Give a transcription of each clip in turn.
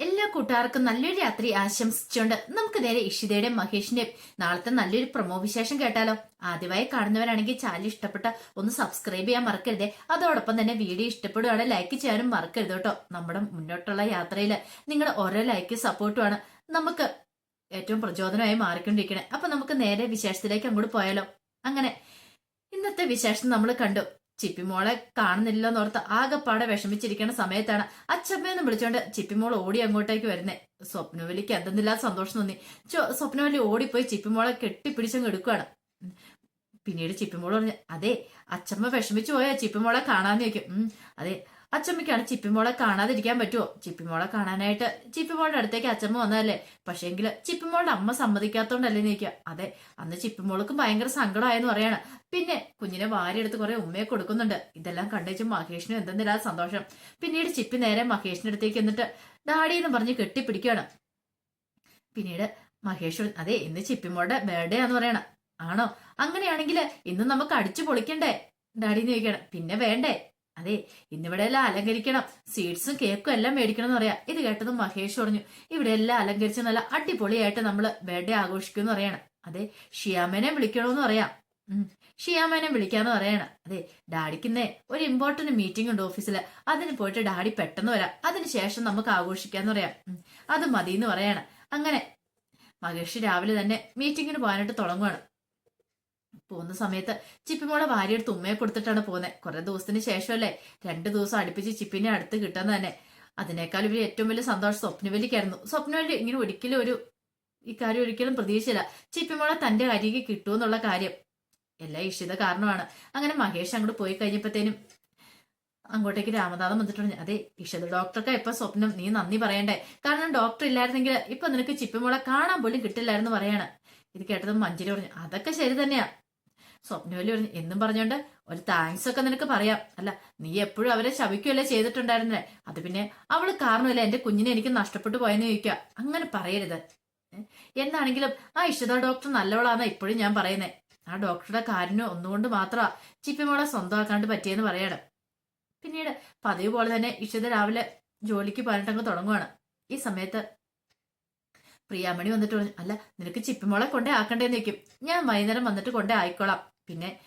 എല്ലാ കൂട്ടുകാർക്കും നല്ലൊരു രാത്രി ആശംസിച്ചുകൊണ്ട് നമുക്ക് നേരെ ഇഷിതയുടെയും മഹേഷിന്റെയും നാളത്തെ നല്ലൊരു പ്രമോ വിശേഷം കേട്ടാലോ? ആദ്യമായി കാണുന്നവരാണെങ്കിൽ ചാനൽ ഇഷ്ടപ്പെട്ട ഒന്ന് സബ്സ്ക്രൈബ് ചെയ്യാൻ മറക്കരുതേ. അതോടൊപ്പം തന്നെ വീഡിയോ ഇഷ്ടപ്പെടുകയാണെങ്കിൽ ലൈക്ക് ചെയ്യാനും മറക്കരുത് കേട്ടോ. നമ്മുടെ മുന്നോട്ടുള്ള യാത്രയിൽ നിങ്ങളുടെ ഓരോ ലൈക്ക് സപ്പോർട്ടുമാണ് നമുക്ക് ഏറ്റവും പ്രചോദനമായി മാറിക്കൊണ്ടിരിക്കണേ. അപ്പൊ നമുക്ക് നേരെ വിശേഷത്തിലേക്ക് അങ്ങോട്ട് പോയാലോ? അങ്ങനെ ഇന്നത്തെ വിശേഷം നമ്മൾ കണ്ടു. ചിപ്പിമോളെ കാണുന്നില്ല എന്നോർത്ത് ആകെപ്പാടെ വിഷമിച്ചിരിക്കുന്ന സമയത്താണ് അച്ഛമ്മയെന്ന് വിളിച്ചോണ്ട് ചിപ്പിമോൾ ഓടി അങ്ങോട്ടേക്ക് വരുന്നേ. സ്വപ്നവലിക്ക് എന്തെന്നില്ലാത്ത സന്തോഷം തോന്നി. സ്വപ്നവലി ഓടിപ്പോയി ചിപ്പിമോളെ കെട്ടിപ്പിടിച്ചങ്ങ് എടുക്കുകയാണ് പിന്നീട് ചിപ്പിമോൾ പറഞ്ഞു അതെ അച്ഛമ്മ വിഷമിച്ചു പോയാ ചിപ്പിമോളെ കാണാന്ന് ചോദിക്കും. അതെ അച്ചമ്മയ്ക്കാണ് ചിപ്പിമോളെ കാണാതിരിക്കാൻ പറ്റുമോ ചിപ്പിമോളെ കാണാനായിട്ട് ചിപ്പിമോളുടെ അടുത്തേക്ക് അച്ചമ്മ വന്നതല്ലേ? പക്ഷേങ്കിൽ ചിപ്പിമോളുടെ അമ്മ സമ്മതിക്കാത്തോണ്ടല്ലേ നീക്കുക അതെ അന്ന് ചിപ്പിമോൾക്കും ഭയങ്കര സങ്കടമായെന്ന് പറയാണ്. പിന്നെ കുഞ്ഞിനെ വാരിയെടുത്ത് കുറെ ഉമ്മയെ കൊടുക്കുന്നുണ്ട്. ഇതെല്ലാം കണ്ടിച്ചും മഹേഷിനും എന്തെന്നില്ലാതെ സന്തോഷം. പിന്നീട് ചിപ്പി നേരെ മഹേഷിന്റെ അടുത്തേക്ക് എന്നിട്ട് ഡാഡി എന്ന് പറഞ്ഞ് കെട്ടിപ്പിടിക്കുകയാണ് പിന്നീട് മഹേഷ് അതെ ഇന്ന് ചിപ്പിമോളുടെ ബർത്ത്ഡേ ആന്ന് പറയണ. ആണോ? അങ്ങനെയാണെങ്കിൽ ഇന്ന് നമുക്ക് അടിച്ചു പൊളിക്കണ്ടേ? ഡാഡി ചോദിക്കണം. പിന്നെ വേണ്ടേ? അതെ ഇന്നിവിടെ എല്ലാം അലങ്കരിക്കണം. സ്വീറ്റ്സും കേക്കും എല്ലാം മേടിക്കണം എന്ന് പറയാം. ഇത് കേട്ടതും മഹേഷ് പറഞ്ഞു ഇവിടെ എല്ലാം അലങ്കരിച്ച് നല്ല അടിപൊളിയായിട്ട് നമ്മൾ ബർത്ത്ഡേ ആഘോഷിക്കുമെന്ന് പറയണം. അതെ ഷിയാമേനെ വിളിക്കണമെന്ന് പറയാം. ഷിയാമേനെ വിളിക്കാന്ന് പറയണം. അതെ ഡാഡിക്കുന്നേ ഒരു ഇമ്പോർട്ടന്റ് മീറ്റിംഗ് ഉണ്ട് ഓഫീസിൽ അതിന് പോയിട്ട് ഡാഡി പെട്ടെന്ന് വരാം. അതിനുശേഷം നമുക്ക് ആഘോഷിക്കാന്ന് പറയാം. അത് മതി എന്ന് പറയണം. അങ്ങനെ മഹേഷ് രാവിലെ തന്നെ മീറ്റിങ്ങിന് പോകാനായിട്ട് തുടങ്ങുവാണ്. പോകുന്ന സമയത്ത് ചിപ്പിമോളെ ഭാര്യയെടുത്ത് ഉമ്മയെ കൊടുത്തിട്ടാണ് പോകുന്നത് കുറെ ദിവസത്തിന് ശേഷമല്ലേ രണ്ടു ദിവസം അടുപ്പിച്ച് ചിപ്പിനെ അടുത്ത് കിട്ടുന്ന തന്നെ. അതിനേക്കാൾ ഇവർ ഏറ്റവും വലിയ സന്തോഷം സ്വപ്നവലിക്കായിരുന്നു സ്വപ്നവലി ഇങ്ങനെ ഒരിക്കലും ഒരു ഇക്കാര്യം കാര്യം ഒരിക്കലും പ്രതീക്ഷിച്ചില്ല. ചിപ്പിമോളെ തന്റെ അരികെ കിട്ടുമെന്നുള്ള കാര്യം. എല്ലാം ഇഷിത കാരണമാണ്. അങ്ങനെ മഹേഷ് അങ്ങോട്ട് പോയി കഴിഞ്ഞപ്പോഴത്തേനും അങ്ങോട്ടേക്ക് രാമനാഥം വന്നിട്ടുണ്ട് അതെ ഇഷിത ഡോക്ടർക്ക് ഇപ്പൊ സ്വപ്നം നീ നന്ദി പറയണ്ടേ? കാരണം ഡോക്ടർ ഇല്ലായിരുന്നെങ്കിൽ ഇപ്പൊ നിനക്ക് ചിപ്പിമോളെ കാണാൻ പോലും കിട്ടില്ലായിരുന്നു പറയാണ്. ഇത് കേട്ടതും മഞ്ജരി പറഞ്ഞു അതൊക്കെ ശരി തന്നെയാ. സ്വപ്നവലി എന്നും പറഞ്ഞോണ്ട് ഒരു താങ്ക്സ് ഒക്കെ നിനക്ക് പറയാം. അല്ല നീ എപ്പോഴും അവരെ ശവിക്കുകയല്ലേ ചെയ്തിട്ടുണ്ടായിരുന്നേ? അത് പിന്നെ അവൾ കാരണമല്ല എന്റെ കുഞ്ഞിനെ എനിക്ക് നഷ്ടപ്പെട്ടു പോയെന്ന് ചോദിക്കുക? അങ്ങനെ പറയരുത്. എന്നാണെങ്കിലും ആ ഇഷിത ഡോക്ടർ നല്ലവളാന്ന് ഇപ്പോഴും ഞാൻ പറയുന്നേ. ആ ഡോക്ടറുടെ കാര്യം ഒന്നുകൊണ്ട് മാത്രമാ ചിപ്പിമോളെ സ്വന്തമാക്കാണ്ട് പറ്റിയെന്ന് പറയണം. പിന്നീട് പതിവ് പോലെ തന്നെ ഇഷിത രാവിലെ ജോലിക്ക് പറഞ്ഞിട്ടങ്ങ് തുടങ്ങുവാണ്. ഈ സമയത്ത് പ്രിയാമണി വന്നിട്ട് പറഞ്ഞു അല്ല നിനക്ക് ചിപ്പിമോളെ കൊണ്ടേ ആക്കണ്ടേന്ന് വെക്കും ഞാൻ വൈകുന്നേരം വന്നിട്ട് കൊണ്ടേ ആയിക്കോളാം. പിന്നെ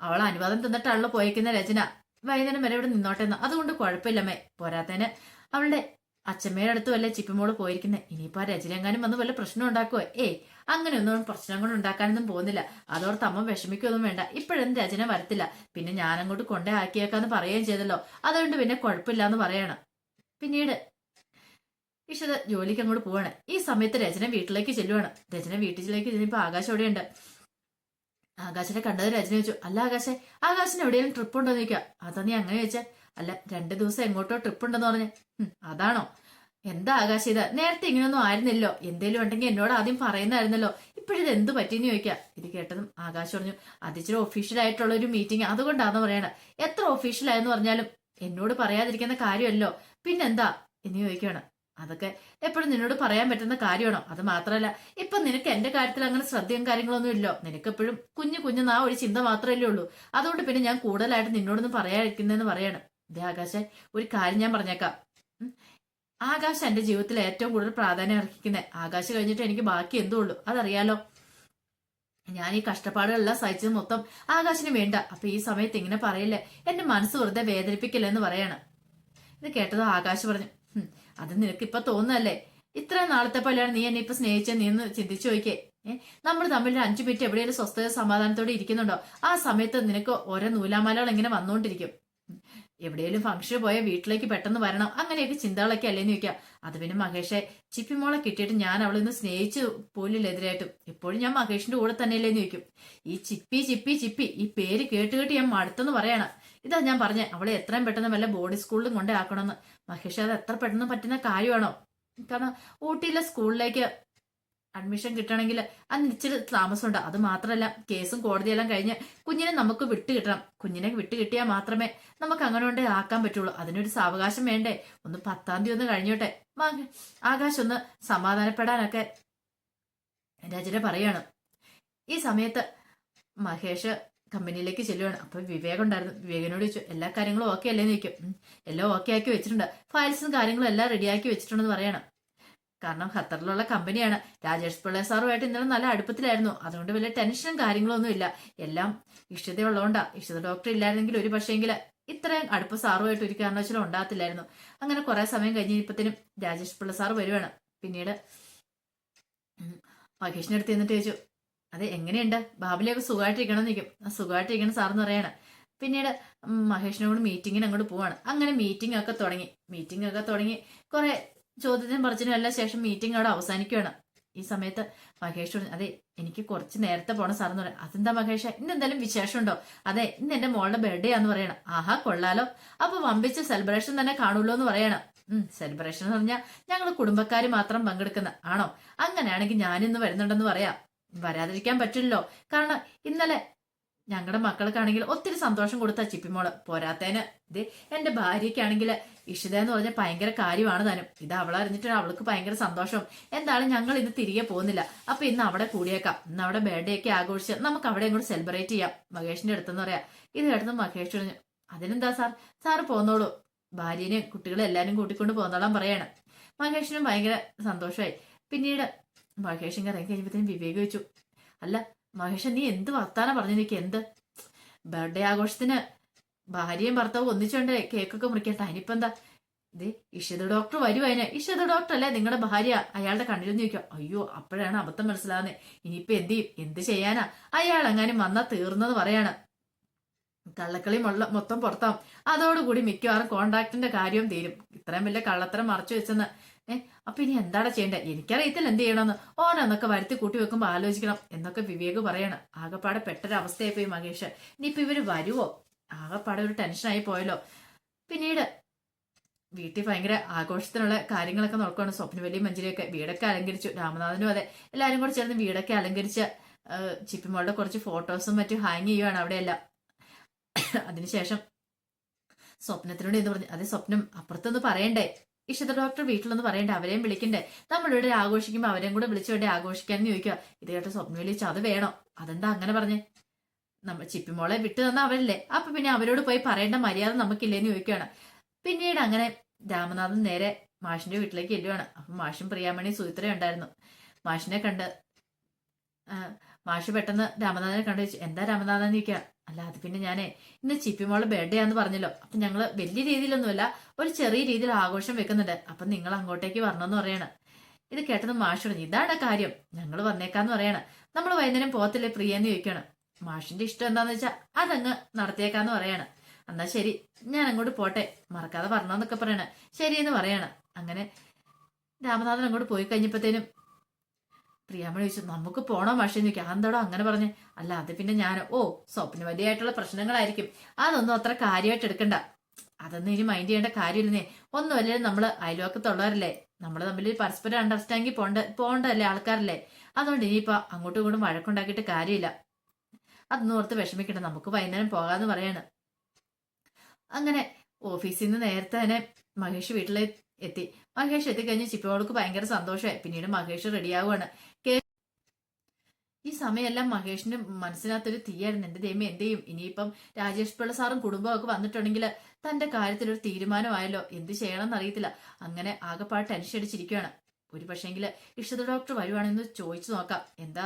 അവൾ അനുവാദം തന്നിട്ടാണല്ലോ പോയേക്കുന്ന രചന. വൈകുന്നേരം വരെ ഇവിടെ നിന്നോട്ടെന്ന്. അതുകൊണ്ട് കുഴപ്പമില്ലമ്മേ. പോരാത്തേന് അവളുടെ അച്ഛമ്മയുടെ അടുത്ത് വല്ല ചിപ്പിമോൾ പോയിരിക്കുന്നത് ഇനിയിപ്പോ ആ രചനങ്ങാനും വന്ന് വല്ല പ്രശ്നം ഉണ്ടാക്കുവോ? ഏയ് അങ്ങനെയൊന്നും പ്രശ്നം കൊണ്ട് ഉണ്ടാക്കാനൊന്നും പോകുന്നില്ല. അതോർത്ത് അമ്മ വിഷമിക്കൊന്നും വേണ്ട. ഇപ്പോഴൊന്നും രചന വരത്തില്ല. പിന്നെ ഞാനങ്ങോട്ട് കൊണ്ടേ ആക്കിയേക്കാന്ന് പറയുകയും ചെയ്തല്ലോ. അതുകൊണ്ട് പിന്നെ കുഴപ്പമില്ല എന്ന് പറയണം. പിന്നീട് ഇഷത് ജോലിക്ക് അങ്ങോട്ട് പോവാണ്. ഈ സമയത്ത് രചന വീട്ടിലേക്ക് ചെല്ലുവാണ്. രചന വീട്ടിലേക്ക് ചെല്ലുമ്പോൾ ആകാശം എവിടെയുണ്ട് ആകാശനെ കണ്ടത് രചന ചോദിച്ചു അല്ല ആകാശെ ആകാശന് എവിടെയെങ്കിലും ട്രിപ്പ് ഉണ്ടോ എന്ന് ചോദിക്കുക അതാ നീ അങ്ങനെ ചോദിച്ചാ. അല്ല രണ്ടു ദിവസം എങ്ങോട്ടോ ട്രിപ്പ് ഉണ്ടെന്ന് പറഞ്ഞ്. "ഹും, അതാണോ? എന്താ ആകാശ ഇത്? നേരത്തെ ഇങ്ങനെയൊന്നും ആയിരുന്നില്ലോ എന്തേലും ഉണ്ടെങ്കിൽ എന്നോട് ആദ്യം പറയുന്നായിരുന്നല്ലോ. ഇപ്പോഴിത് എന്ത് പറ്റിയെന്ന് ചോദിക്കാ. ഇത് കേട്ടതും ആകാശ് പറഞ്ഞു അതിച്ചിരി ഒഫീഷ്യൽ ആയിട്ടുള്ള ഒരു മീറ്റിംഗ് അതുകൊണ്ടാന്ന് പറയണത് എത്ര ഒഫീഷ്യൽ ആയെന്ന് പറഞ്ഞാലും എന്നോട് പറയാതിരിക്കുന്ന കാര്യമല്ലോ. പിന്നെന്താ? എന്ന് ചോദിക്കുകയാണ് അതൊക്കെ എപ്പോഴും നിന്നോട് പറയാൻ പറ്റുന്ന കാര്യമാണോ? അത് മാത്രമല്ല ഇപ്പൊ നിനക്ക് എന്റെ കാര്യത്തിൽ അങ്ങനെ ശ്രദ്ധയും കാര്യങ്ങളൊന്നും ഇല്ലോ? നിനക്ക് എപ്പോഴും കുഞ്ഞു കുഞ്ഞു നാ ഒരു ചിന്ത മാത്രമല്ലേ ഉള്ളൂ. അതുകൊണ്ട് പിന്നെ ഞാൻ കൂടുതലായിട്ട് നിന്നോടൊന്നും പറയാതിരിക്കുന്നതെന്ന് പറയാണ്. ഇതേ ആകാശ ഒരു കാര്യം ഞാൻ പറഞ്ഞേക്കാം. ആകാശ് എന്റെ ജീവിതത്തിൽ ഏറ്റവും കൂടുതൽ പ്രാധാന്യം അർഹിക്കുന്നത് ആകാശ് കഴിഞ്ഞിട്ട് എനിക്ക് ബാക്കി എന്തോ ഉള്ളൂ? അതറിയാലോ. ഞാൻ ഈ കഷ്ടപ്പാടുകളെല്ലാം സഹിച്ചത് മൊത്തം ആകാശിന് വേണ്ട. അപ്പൊ ഈ സമയത്ത് ഇങ്ങനെ പറയില്ലേ? എന്റെ മനസ്സ് വെറുതെ വേദനിപ്പിക്കില്ല എന്ന് പറയാണ്. ഇത് കേട്ടത് ആകാശ് പറഞ്ഞു. "ഹും, അത് നിനക്ക് ഇപ്പൊ തോന്നുന്നല്ലേ ഇത്ര നാളത്തെ പോലെയാണ് നീ എന്നെ ഇപ്പൊ സ്നേഹിച്ച നീ ഒന്ന് ചിന്തിച്ചു നോക്കിയേ നമ്മൾ തമ്മിൽ അഞ്ചു മിനിറ്റ് എവിടെയെങ്കിലും സ്വസ്ഥത സമാധാനത്തോടെ ഇരിക്കുന്നുണ്ടോ? ആ സമയത്ത് നിനക്ക് ഓരോ നൂലാമാലകൾ ഇങ്ങനെ വന്നുകൊണ്ടിരിക്കും. എവിടെയെങ്കിലും ഫംഗ്ഷന് പോയ വീട്ടിലേക്ക് പെട്ടെന്ന് വരണം. അങ്ങനെയൊക്കെ ചിന്തകളൊക്കെ അല്ലേന്ന് ചോദിക്കാം. അത് പിന്നെ മഹേഷെ ചിപ്പിമോളെ കിട്ടിയിട്ട് ഞാൻ അവളെ ഒന്ന് സ്നേഹിച്ച് പോലില്ല എതിരായിട്ടും. എപ്പോഴും ഞാൻ മഹേഷിന്റെ കൂടെ തന്നെയല്ലേന്ന് ചോദിക്കും. ഈ ചിപ്പി ചിപ്പി ചിപ്പി ഈ പേര് കേട്ട് കേട്ട് ഞാൻ മടുത്തെന്ന് പറയാണ്. ഇതാ ഞാൻ പറഞ്ഞേ അവളെ എത്രയും പെട്ടെന്ന് വല്ല ബോർഡ് സ്കൂളിലും കൊണ്ടേ ആക്കണമെന്ന്. മഹേഷ് അത് എത്ര പെട്ടെന്ന് പറ്റുന്ന കാര്യമാണോ? കാരണം ഊട്ടിയിലെ സ്കൂളിലേക്ക് അഡ്മിഷൻ കിട്ടണമെങ്കിൽ അതിന് ഇച്ചിരി താമസമുണ്ട്. അത് മാത്രമല്ല കേസും കോടതിയെല്ലാം കഴിഞ്ഞ് കുഞ്ഞിനെ നമുക്ക് വിട്ട് കിട്ടണം. കുഞ്ഞിനെ വിട്ട് കിട്ടിയാൽ മാത്രമേ നമുക്ക് അങ്ങനെ കൊണ്ടേ ആക്കാൻ പറ്റുള്ളൂ. അതിനൊരു സാവകാശം വേണ്ടേ? ഒന്ന് പത്താം തീയതി ഒന്ന് കഴിഞ്ഞോട്ടെ. ആകാശ് ഒന്ന് സമാധാനപ്പെടാനൊക്കെ രചന പറയാണ്. ഈ സമയത്ത് മഹേഷ് കമ്പനിയിലേക്ക് ചെല്ലുവാണ്. അപ്പൊ വിവേകം ഉണ്ടായിരുന്നു. വിവേകനോട് ചോദിച്ചു എല്ലാ കാര്യങ്ങളും ഓക്കെ അല്ലേന്ന് ചോദിക്കും. എല്ലാം ഓക്കെ ആക്കി വെച്ചിട്ടുണ്ട്. ഫയൽസും കാര്യങ്ങളും എല്ലാം റെഡിയാക്കി വെച്ചിട്ടുണ്ടെന്ന് പറയണം. കാരണം ഖത്തറിലുള്ള കമ്പനിയാണ്. രാജേഷ് പിള്ള സാറുമായിട്ട് ഇന്നലെ നല്ല അടുപ്പത്തിലായിരുന്നു. അതുകൊണ്ട് വലിയ ടെൻഷനും കാര്യങ്ങളൊന്നും ഇല്ല. എല്ലാം ഇഷ്ടതയുള്ളതുകൊണ്ടാ. ഇഷ്ടത ഡോക്ടർ ഇല്ലായിരുന്നെങ്കിൽ ഒരു പക്ഷേങ്കിൽ ഇത്രയും അടുപ്പ് സാറുമായിട്ട് ഒരു കാരണവശാലും ഉണ്ടാകത്തില്ലായിരുന്നു. അങ്ങനെ കുറെ സമയം കഴിഞ്ഞപ്പോഴത്തേനും രാജേഷ് പിള്ള സാറ് വരുവാണ്. പിന്നീട് ഉം, മഹേഷിന്റെ അടുത്ത് എന്നിട്ട് ചോദിച്ചു അതെ എങ്ങനെയുണ്ട്? ബാബിലേക്ക് സുഖമായിട്ടിരിക്കണം നിൽക്കും സുഖമായിട്ടിരിക്കണം സാറെന്ന് പറയാണ്. പിന്നീട് മഹേഷിനോട് മീറ്റിങ്ങിന് അങ്ങോട്ട് പോവാണ്. അങ്ങനെ മീറ്റിംഗ് ഒക്കെ തുടങ്ങി. മീറ്റിംഗ് ഒക്കെ തുടങ്ങി കുറെ ചോദ്യത്തിനും പറച്ചിനും എല്ലാം ശേഷം മീറ്റിംഗ് അവിടെ അവസാനിക്കുകയാണ്. ഈ സമയത്ത് മഹേഷ് പറഞ്ഞു അതെ എനിക്ക് കുറച്ച് നേരത്തെ പോണം സാറെന്ന് പറയാം അതെന്താ മഹേഷ ഇന്ന് എന്തെങ്കിലും വിശേഷമുണ്ടോ? അതെ ഇന്ന് എന്റെ മോളുടെ ബർത്ത്ഡേ ആന്ന് പറയണം. ആഹാ കൊള്ളാലോ. അപ്പൊ വമ്പിച്ച സെലിബ്രേഷൻ തന്നെ കാണുള്ളൂ എന്ന് പറയണം. ഉം സെലിബ്രേഷൻ എന്ന് പറഞ്ഞാൽ ഞങ്ങൾ കുടുംബക്കാർ മാത്രം പങ്കെടുക്കുന്ന ആണോ? അങ്ങനെയാണെങ്കിൽ ഞാനിന്ന് വരുന്നുണ്ടെന്ന് പറയാം. വരാതിരിക്കാൻ പറ്റില്ലല്ലോ. കാരണം ഇന്നലെ ഞങ്ങളുടെ മക്കൾക്കാണെങ്കിൽ ഒത്തിരി സന്തോഷം കൊടുത്ത ചിപ്പിമോൾ പോരാത്തേന്. ഇത് എന്റെ ഭാര്യയ്ക്കാണെങ്കിൽ ഇഷിത എന്ന് പറഞ്ഞ ഭയങ്കര കാര്യമാണ് താനും ഇത് അവളറിഞ്ഞിട്ട് അവൾക്ക് ഭയങ്കര സന്തോഷം. എന്താണ് ഞങ്ങൾ ഇന്ന് തിരികെ പോകുന്നില്ല. അപ്പൊ ഇന്ന് അവിടെ കൂടിയേക്കാം. ഇന്ന് അവിടെ ബർത്ത്ഡേ ഒക്കെ ആഘോഷിച്ച് നമുക്ക് അവിടെ ഇങ്ങോട്ട് സെലിബ്രേറ്റ് ചെയ്യാം. മഹേഷിന്റെ അടുത്തെന്ന് പറയാം. ഇത് കേട്ടെന്ന് മഹേഷ് പറഞ്ഞു അതിനെന്താ സാർ? സാറ് പോന്നോളൂ. ഭാര്യനെയും കുട്ടികളെ എല്ലാരും കൂട്ടിക്കൊണ്ട് പോന്നോളാൻ പറയാണ്. മഹേഷിനും ഭയങ്കര സന്തോഷമായി പിന്നീട് മഹേഷ് ഇങ്ങനെ ഇറങ്ങി കഴിഞ്ഞപ്പോഴത്തേനും വിവേക് വെച്ചു അല്ല മഹേഷ് നീ എന്ത് വർത്താനം പറഞ്ഞു? നിനക്ക് എന്ത്? ബർത്ത്ഡേ ആഘോഷത്തിന് ഭാര്യയും ഭർത്താവും ഒന്നിച്ചുകൊണ്ട് കേക്കൊക്കെ മുറിക്കട്ടെ അതിനിപ്പോ എന്താ? ഇത് ഇഷിത ഡോക്ടർ വരും അതിന്. ഇഷിത ഡോക്ടർ അല്ലേ? നിങ്ങളുടെ ഭാര്യ. അയാളുടെ കണ്ണിരുന്ന് ചോദിക്കും അയ്യോ അപ്പോഴാണ് അബദ്ധം മനസ്സിലാവുന്നത് ഇനിയിപ്പോ എന്ത് ചെയ്യും? എന്ത് ചെയ്യാനാ? അയാൾ അങ്ങനെ വന്നാ തീർന്നെന്ന് പറയാണ്. കള്ളക്കളി മൊത്തം പുറത്താവും. അതോടുകൂടി മിക്കവാറും കോൺട്രാക്ടിന്റെ കാര്യവും തീരും. ഇത്രയും വലിയ കള്ളത്തരം മറച്ചു വെച്ചെന്ന്. ഏഹ് അപ്പൊ ഇനി എന്താണ് ചെയ്യേണ്ടത് എനിക്കറിയത്തില്ല എന്ത് ചെയ്യണമെന്ന്. ഓരോന്നൊക്കെ വരുത്തി കൂട്ടി വെക്കുമ്പോൾ ആലോചിക്കണം എന്നൊക്കെ വിവേക് പറയാണ്. ആകെപ്പാടെ പെട്ടൊരവസ്ഥയായി പോയി മഹേഷ്. ഇനിയിപ്പോ ഇവർ വരുവോ? ആകെപ്പാടെ ഒരു ടെൻഷനായി പോയല്ലോ. പിന്നീട് വീട്ടിൽ ഭയങ്കര ആഘോഷത്തിനുള്ള കാര്യങ്ങളൊക്കെ നോക്കുകയാണ് സ്വപ്നവലിയും മഞ്ജരിയൊക്കെ വീടൊക്കെ അലങ്കരിച്ചു. രാമനാഥനും അതെ. എല്ലാവരും കൂടെ ചേർന്ന് വീടൊക്കെ അലങ്കരിച്ച് ചിപ്പിമോളുടെ കുറച്ച് ഫോട്ടോസും മറ്റും ഹാങ് ചെയ്യുവാണ് അവിടെയെല്ലാം. അതിനുശേഷം സ്വപ്നത്തിനോട് എന്ന് പറഞ്ഞു അതെ സ്വപ്നം അപ്പുറത്തൊന്ന് പറയണ്ടേ? ഇഷ്ടത്തെ ഡോക്ടർ വീട്ടിലൊന്ന് പറയണ്ടേ? അവരെയും വിളിക്കണ്ടേ? നമ്മളിവിടെ ആഘോഷിക്കുമ്പോൾ അവരെയും കൂടെ വിളിച്ചു വേണ്ടേ ആഘോഷിക്കാന്ന് ചോദിക്കുക. ഇത് കേട്ട സ്വപ്നം വിളിച്ചു അത് വേണോ? അതെന്താ അങ്ങനെ പറഞ്ഞു? നമ്മൾ ചിപ്പിമോളെ വിട്ടു തന്ന അവരല്ലേ? അപ്പൊ പിന്നെ അവരോട് പോയി പറയേണ്ട മര്യാദ നമുക്കില്ലേന്ന് ചോദിക്കുകയാണ്. പിന്നീട് അങ്ങനെ രാമനാഥൻ നേരെ മാഷിന്റെ വീട്ടിലേക്ക് ചെല്ലുവാണ്. അപ്പൊ മാഷും പ്രിയാമണി സുചിത്ര ഉണ്ടായിരുന്നു. മാഷിനെ കണ്ട് മാഷ് പെട്ടെന്ന് രാമനാഥനെ കണ്ടു വെച്ചു. എന്താ രാമനാഥൻ ചോദിക്കുക അല്ല അത് പിന്നെ ഞാനേ. ഇന്ന് ചിപ്പിമോളെ ബർത്ത്ഡേ ആന്ന് പറഞ്ഞല്ലോ. അപ്പൊ ഞങ്ങൾ വലിയ രീതിയിലൊന്നുമല്ല ഒരു ചെറിയ രീതിയിൽ ആഘോഷം വെക്കുന്നുണ്ട്. അപ്പൊ നിങ്ങൾ അങ്ങോട്ടേക്ക് വരണമെന്ന് പറയാണ്. ഇത് കേട്ടത് മാഷ് പറഞ്ഞു ഇതാണ് കാര്യം. ഞങ്ങൾ വന്നേക്കാന്ന് പറയാണ്. നമ്മൾ വൈകുന്നേരം പോകത്തില്ലേ പ്രിയെന്ന് ചോദിക്കണം. മാഷിന്റെ ഇഷ്ടം എന്താന്ന് വെച്ചാൽ അതങ്ങ് നടത്തിയേക്കാന്ന് പറയാണ്. എന്നാ ശരി ഞാൻ അങ്ങോട്ട് പോട്ടെ. മറക്കാതെ പറഞ്ഞോന്നൊക്കെ പറയണ. ശരിയെന്ന് പറയാണ്. അങ്ങനെ രാമനാഥൻ അങ്ങോട്ട് പോയി കഴിഞ്ഞപ്പോഴത്തേനും പ്രിയാമണി ചോദിച്ചു നമുക്ക് പോണോ മാഷെന്ന് ചോദിക്കാം അതെന്താടോ അങ്ങനെ പറഞ്ഞ്? അല്ല അത് പിന്നെ ഞാൻ ഓ സ്വപ്ന വലിയായിട്ടുള്ള പ്രശ്നങ്ങളായിരിക്കും. അതൊന്നും അത്ര കാര്യമായിട്ട് എടുക്കണ്ട. അതൊന്നും ഇനി മൈൻഡ് ചെയ്യേണ്ട കാര്യമില്ലെന്നേ. ഒന്നുമല്ലേ നമ്മൾ അയൽവക്കത്തുള്ളവരല്ലേ? നമ്മൾ തമ്മിൽ പരസ്പരം അണ്ടർസ്റ്റാൻഡിങ് പോണ്ട പോണ്ടല്ലേ ആൾക്കാരല്ലേ? അതുകൊണ്ട് ഇനിയിപ്പോ അങ്ങോട്ടും ഇങ്ങോട്ടും വഴക്കുണ്ടാക്കിയിട്ട് കാര്യമില്ല. അതൊന്നും ഓർത്ത് വിഷമിക്കണ്ട. നമുക്ക് വൈകുന്നേരം പോകാന്ന് പറയാണ്. അങ്ങനെ ഓഫീസിൽ നിന്ന് നേരത്തെ തന്നെ മഹേഷ് വീട്ടിലെ എത്തി. മഹേഷ് എത്തിക്കഴിഞ്ഞ് ചിപ്പിയോൾക്ക് ഭയങ്കര സന്തോഷമായി പിന്നീട് മഹേഷ് റെഡിയാവുകയാണ് ഈ സമയമെല്ലാം മഹേഷിന്റെ മനസ്സിനകത്തൊരു തീയായിരുന്നു. എന്റെ ദൈവം എന്ത് ചെയ്യും? ഇനിയിപ്പം രാജേഷ് പിള്ള സാറും കുടുംബവും ഒക്കെ വന്നിട്ടുണ്ടെങ്കിൽ തന്റെ കാര്യത്തിൽ ഒരു തീരുമാനമായല്ലോ. എന്ത് ചെയ്യണമെന്ന് അറിയത്തില്ല അങ്ങനെ ആകെപ്പാട് ടെൻഷൻ അടിച്ചിരിക്കുകയാണ് ഒരു പക്ഷേങ്കിൽ ഇഷിത ഡോക്ടർ വരുവാണെന്ന് ചോദിച്ചു നോക്കാം. എന്താ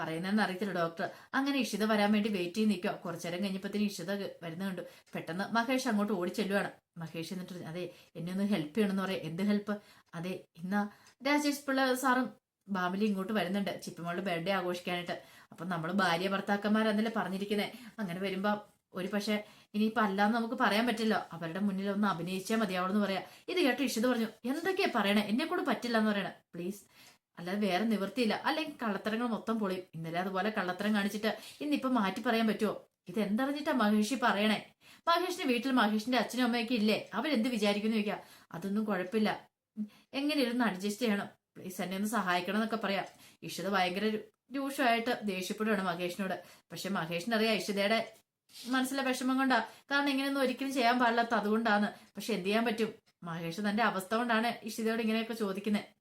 പറയുന്നതെന്ന് അറിയത്തില്ല ഡോക്ടർ അങ്ങനെ ഇഷിത വരാൻ വേണ്ടി വെയിറ്റ് ചെയ്ത് നിൽക്കുക കുറച്ചേരം കഴിഞ്ഞപ്പോഴത്തേന് ഇഷിത വരുന്ന കണ്ടു. പെട്ടെന്ന് മഹേഷ് അങ്ങോട്ട് ഓടിച്ചെല്ലുവാണ്. മഹേഷ് എന്നിട്ട് അതെ എന്നെ ഒന്ന് ഹെൽപ്പ് ചെയ്യണമെന്ന് പറയാം. എന്ത് ഹെൽപ്പ് അതെ ഇന്ന് രാജേഷ് പിള്ള സാറും ബാബലി ഇങ്ങോട്ട് വരുന്നുണ്ട്. ചിപ്പിമോളുടെ ബർത്ത്ഡേ ആഘോഷിക്കാനായിട്ട്. അപ്പൊ നമ്മൾ ഭാര്യ ഭർത്താക്കന്മാരെന്നല്ലേ പറഞ്ഞിരിക്കുന്നത് അങ്ങനെ വരുമ്പോൾ ഒരു പക്ഷെ ഇനിയിപ്പോൾ അല്ലാന്ന് നമുക്ക് പറയാൻ പറ്റില്ല. അവരുടെ മുന്നിൽ ഒന്ന് അഭിനയിച്ചാൽ മതിയാവണമെന്ന് പറയാം. ഇത് കേട്ട് ഇഷിത് പറഞ്ഞു എന്തൊക്കെയാ പറയണേ? എന്നെ കൂടെ പറ്റില്ല എന്ന് പറയണേ. പ്ലീസ് അല്ലാതെ വേറെ നിവൃത്തിയില്ല. അല്ലെങ്കിൽ കള്ളത്തരങ്ങൾ മൊത്തം പൊളിയും ഇന്നലെ അതുപോലെ കള്ളത്തരം കാണിച്ചിട്ട് ഇന്നിപ്പോ മാറ്റി പറയാൻ പറ്റുമോ ഇത് എന്തറിഞ്ഞിട്ടാ മഹേഷി പറയണേ? മഹേഷിന്റെ വീട്ടിൽ മഹേഷിന്റെ അച്ഛനും അമ്മയൊക്കെ ഇല്ലേ? അവരെന്ത് വിചാരിക്കുന്നു ചോദിക്കുക അതൊന്നും കുഴപ്പമില്ല. എങ്ങനെ ഇരുന്ന് അഡ്ജസ്റ്റ് ചെയ്യണം. പ്ലീസ് എന്നെ ഒന്ന് സഹായിക്കണം എന്നൊക്കെ പറയാം. ഇഷിത ഭയങ്കര രൂക്ഷമായിട്ട് ദേഷ്യപ്പെടുകയാണ് മഹേഷിനോട്. പക്ഷെ മഹേഷിന് അറിയാം ഇഷിതയുടെ മനസ്സിലെ വിഷമം കൊണ്ടാ. കാരണം ഇങ്ങനെയൊന്നും ഒരിക്കലും ചെയ്യാൻ പാടില്ലാത്ത അതുകൊണ്ടാണ് പക്ഷെ എന്ത് ചെയ്യാൻ പറ്റും? മഹേഷ് തന്റെ അവസ്ഥ കൊണ്ടാണ് ഇഷിതയോട് ഇങ്ങനെയൊക്കെ ചോദിക്കുന്നത്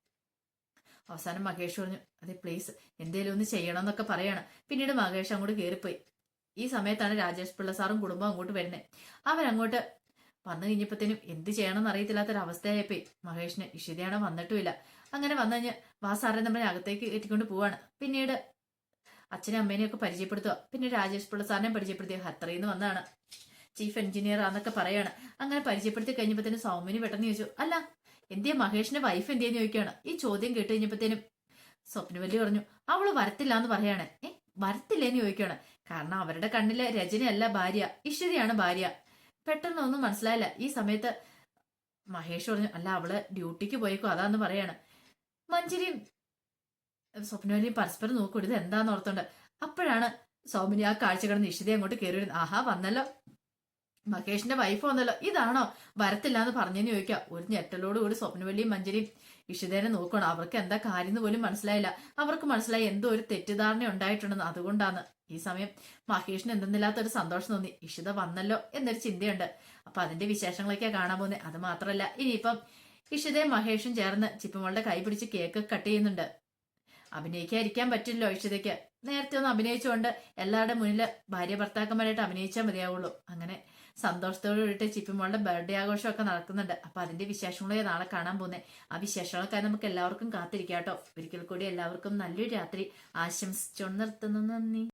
അവസാനം മഹേഷ് പറഞ്ഞു അതെ പ്ലീസ് എന്തേലും ഒന്ന് ചെയ്യണം എന്നൊക്കെ പറയാണ്. പിന്നീട് മഹേഷ് അങ്ങോട്ട് കയറിപ്പോയി ഈ സമയത്താണ് രാജേഷ് പിള്ള സാറും കുടുംബം അങ്ങോട്ട് വരുന്നത് അവരങ്ങോട്ട് വന്നു കഴിഞ്ഞപ്പോഴത്തേനും എന്ത് ചെയ്യണമെന്ന് എന്നറിയത്തില്ലാത്തൊരവസ്ഥയായപ്പോയി മഹേഷിന് ഇഷിതയാണ് വന്നിട്ടുമില്ല. അങ്ങനെ വന്നു കഴിഞ്ഞ് വാ സാറെ നമ്മളെ അകത്തേക്ക് കയറ്റിക്കൊണ്ട് പോവാണ്. പിന്നീട് അച്ഛനും അമ്മേനെയൊക്കെ പരിചയപ്പെടുത്തുക. പിന്നെ രാജേഷ് പിള്ള സാറിനെ പരിചയപ്പെടുത്തിയ ഹത്രയിൽ നിന്ന് ചീഫ് എഞ്ചിനീയർ ആന്നൊക്കെ പറയാണ്. അങ്ങനെ പരിചയപ്പെടുത്തി കഴിഞ്ഞപ്പോഴത്തേനും സൗമ്യന് പെട്ടെന്ന് ചോദിച്ചു അല്ല എന്തിയാ മഹേഷിന്റെ വൈഫ് എന്തിയെന്ന് ചോദിക്കുകയാണ്. ഈ ചോദ്യം കേട്ട് കഴിഞ്ഞപ്പോഴത്തേനും സ്വപ്നവല്ലി പറഞ്ഞു അവൾ വരത്തില്ല എന്ന് പറയാണ്. ഏ വരത്തില്ലേന്ന് ചോദിക്കുകയാണ്. കാരണം അവരുടെ കണ്ണിലെ രചനയല്ല ഭാര്യ ഇഷിതയാണ് ഭാര്യ. പെട്ടെന്നൊന്നും മനസ്സിലായില്ല. ഈ സമയത്ത് മഹേഷ് പറഞ്ഞു അല്ല അവൾ ഡ്യൂട്ടിക്ക് പോയേക്കോ അതാന്ന് പറയാണ്. മഞ്ചരിയും സ്വപ്നവല്ലിയും പരസ്പരം നോക്കൂടി ഇത് എന്താന്ന് ഓർത്തോണ്ട്? അപ്പോഴാണ് സൗമിനി ആ കാഴ്ച കിടന്ന് ഇഷിത അങ്ങോട്ട് കയറി ആഹാ വന്നല്ലോ. മഹേഷിന്റെ വൈഫ് വന്നല്ലോ. ഇതാണോ? വരത്തില്ല എന്ന് പറഞ്ഞു ചോദിക്കാം. ഒരു ഞെട്ടലോടുകൂടി സ്വപ്നവല്ലിയും മഞ്ജരിയും ഇഷിതേനെ നോക്കണം. അവർക്ക് എന്താ കാര്യം എന്ന് പോലും മനസ്സിലായില്ല. അവർക്ക് മനസ്സിലായി എന്തോ ഒരു തെറ്റിദ്ധാരണ ഉണ്ടായിട്ടുണ്ടെന്ന്. അതുകൊണ്ടാണ് ഈ സമയം മഹേഷിന് എന്തെന്നില്ലാത്ത ഒരു സന്തോഷം തോന്നി. ഇഷിത വന്നല്ലോ എന്നൊരു ചിന്തയുണ്ട്. അപ്പൊ അതിന്റെ വിശേഷങ്ങളൊക്കെ കാണാൻ പോകുന്നത് അത് മാത്രമല്ല ഇനിയിപ്പം ഇഷിതയും മഹേഷും ചേർന്ന് ചിപ്പമോളുടെ കൈ പിടിച്ച് കേക്ക് കട്ട് ചെയ്യുന്നുണ്ട്. അഭിനയിക്കാതിരിക്കാൻ പറ്റില്ലല്ലോ ഇഷിതയ്ക്ക് നേരത്തെ ഒന്ന് അഭിനയിച്ചുകൊണ്ട് എല്ലാവരുടെ മുന്നിൽ ഭാര്യ ഭർത്താക്കന്മാരായിട്ട് അഭിനയിച്ചാൽ മതിയാവുള്ളൂ. അങ്ങനെ സന്തോഷത്തോടു കൂടിയിട്ട് ചിപ്പിമോളുടെ ബർത്ത്ഡേ ആഘോഷമൊക്കെ നടക്കുന്നുണ്ട്. അപ്പൊ അതിന്റെ വിശേഷങ്ങളെ നാളെ കാണാൻ പോകുന്നത് ആ വിശേഷങ്ങളൊക്കെ നമുക്ക് എല്ലാവർക്കും കാത്തിരിക്കാം കേട്ടോ. ഒരിക്കൽ കൂടി എല്ലാവർക്കും നല്ലൊരു രാത്രി. ആശംസിച്ചോണ്ട് നിർത്തുന്നു. നന്ദി.